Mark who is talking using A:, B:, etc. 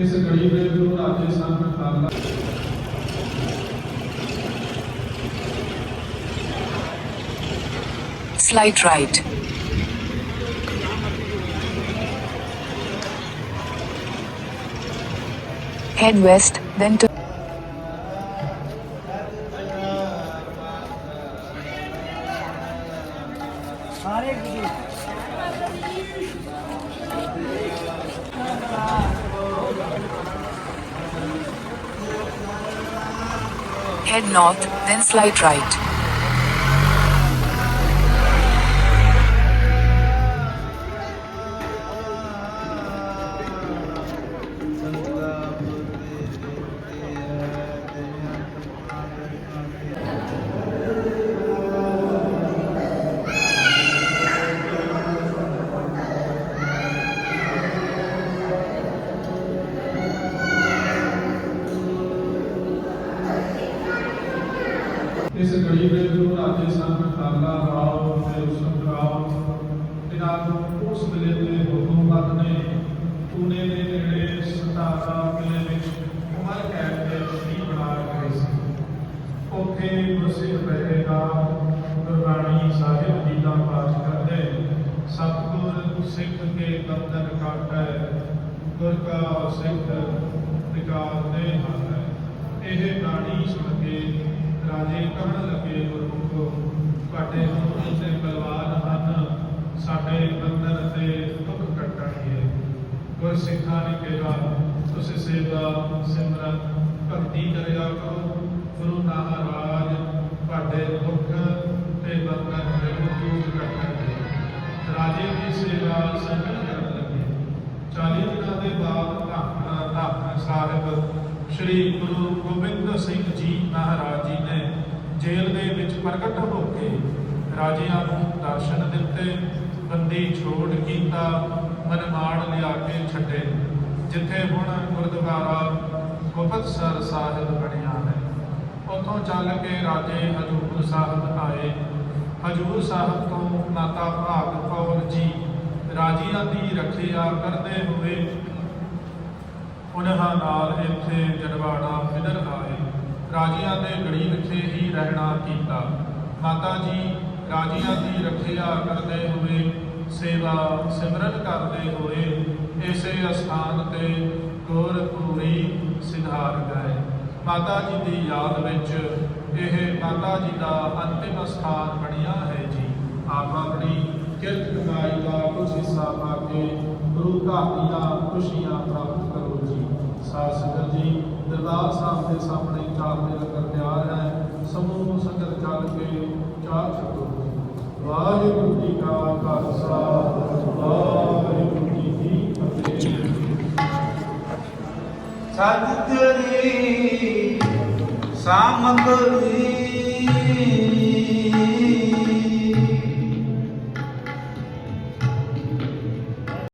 A: ਇਸ ਗਰੀਬ ਦੇ ਗੁਰੂ ਰਾਜੇ ਸੰਤ Khalsa
B: Slight right. Head west, then to Head north, then slight right.
A: ਇਸ ਗਰੀਬ ਦੇ ਗੁਰੂ ਰਾਜੇ ਸੰਤ ਖਾਲਾ ਰਾਓ ਤੇ ਉਸਮ ਰਾਓ ਇਹਨਾਂ ਨੂੰ ਉਸ ਵੇਲੇ ਦੇ ਹੁਕੂਮਤ ਨੇ ਪੂਨੇ ਦੇ ਨੇੜੇ ਸਤਾਰਾ ਕਿਲੇ ਵਿੱਚ ਉਮਰ ਕੈਦ ਦੇ ਸ਼ਹੀਦ ਬਣਾ ਗਏ ਸੀ। ਉੱਥੇ ਪ੍ਰਸਿੱਧ ਰਹੇਗਾ ਗੁਰਬਾਣੀ ਸਾਹਿਬ ਜੀ ਦਾ ਪਾਠ ਕਰਦੇ, ਸਤਿਗੁਰ ਸਿੱਖ ਕੇ ਬੰਧਨ ਕਾਟੈ, ਗੁਰ ਕਾ ਸਿੱਖ ਵਿਕਾਰ ਦੇ ਇਹ ਬਾਣੀ ਸੁਣ ਕੇ ਰਾਜੇ ਕਰਨ ਲੱਗੇ, ਗੁਰਮੁਖੋ ਤੁਹਾਡੇ ਗੁਰੂ ਤੇ ਬਲਵਾਨ ਹਨ, ਸਾਡੇ ਬੰਧਨ ਤੇ ਦੁੱਖ ਕੱਟਣਗੇ ਗੁਰ ਸਿੱਖਾਂ ਨੇ ਕਿਹਾ, ਤੁਸੀਂ ਸੇਵਾ ਸਿਮਰਨ ਭਗਤੀ ਕਰਿਆ ਕਰੋ। ਗੁਰੂ ਮਹਾਰਾਜ ਤੁਹਾਡੇ ਦੁੱਖ ਤੇ ਬੰਧਨ ਜ਼ਰੂਰ ਦੂਰ ਕਰਨਗੇ ਰਾਜੇ ਦੀ ਸੇਵਾ ਸੰਗਤ ਕਰਨ ਲੱਗੇ। 40 ਦਿਨਾਂ ਦੇ ਬਾਅਦ ਧੰਨ ਧੰਨ ਸਾਹਿਬ ਸ੍ਰੀ ਗੁਰੂ ਗੋਬਿੰਦ ਸਿੰਘ ਜੀ ਮਹਾਰਾਜ ਜੀ ਨੇ ਜੇਲ੍ਹ ਦੇ ਵਿੱਚ ਪ੍ਰਗਟ ਹੋ ਕੇ ਰਾਜਿਆਂ ਨੂੰ ਦਰਸ਼ਨ ਦਿੱਤੇ, ਬੰਦੀ ਛੋੜ ਕੀਤਾ ਮਨਮਾਣ ਲਿਆ ਕੇ ਛੱਡੇ, ਜਿੱਥੇ ਹੁਣ ਗੁਰਦੁਆਰਾ ਗੁਪਤਸਰ ਸਾਹਿਬ ਬਣਿਆ ਹੈ। ਉੱਥੋਂ ਚੱਲ ਕੇ ਰਾਜੇ ਹਜੂਰ ਸਾਹਿਬ ਆਏ। ਹਜੂਰ ਸਾਹਿਬ ਤੋਂ ਮਾਤਾ ਭਾਗ ਕੌਰ ਜੀ ਰਾਜਿਆਂ ਦੀ ਰੱਖਿਆ ਕਰਦੇ ਹੋਏ ਉਹਨਾਂ ਨਾਲ ਇੱਥੇ ਜਨਵਾੜਾ ਮਿਲਣ ਆਏ। ਰਾਜਿਆਂ ਦੇ ਗੜੀ ਵਿਖੇ ਹੀ ਰਹਿਣਾ ਕੀਤਾ। ਮਾਤਾ ਜੀ ਰਾਜਿਆਂ ਦੀ ਰੱਖਿਆ ਕਰਦੇ ਹੋਏ, ਸੇਵਾ ਸਿਮਰਨ ਕਰਦੇ ਹੋਏ ਇਸੇ ਅਸਥਾਨ ਤੇ ਗੁਰਪੂਰੀ ਸਿਧਾਰ ਗਏ। ਮਾਤਾ ਜੀ ਦੀ ਯਾਦ ਵਿੱਚ ਇਹ ਮਾਤਾ ਜੀ ਦਾ ਅੰਤਿਮ ਸਥਾਨ ਬਣਿਆ ਹੈ ਜੀ। ਆਪ ਆਪਣੀ ਕਿਰਤ ਕੁਝ ਕੇ ਗੁਰੂ ਘਰ ਦੀਆਂ ਖੁਸ਼ੀਆਂ ਪ੍ਰਾਪਤ ਕਰੋ ਜੀ। ਸਾਧ ਸੰਗਤ ਜੀ, ਦਰਬਾਰ ਸਾਹਿਬ ਦੇ ਸਾਹਮਣੇ ਚਾਰ ਦੇ ਲੰਗਰ ਤਿਆਰ ਹੈ। ਸਮੂਹ ਸੰਗਤ ਚੱਲ ਕੇ ਚਾਹ ਛਕੋ। ਵਾਹਿਗੁਰੂ ਜੀ ਕਾ ਖਾਲਸਾ, ਵਾਹਿਗੁਰੂ ਜੀ ਕੀ ਫਤਿਹ।
C: ਸਤਿ ਤੇਰੀ ਸਾਮਗਰੀ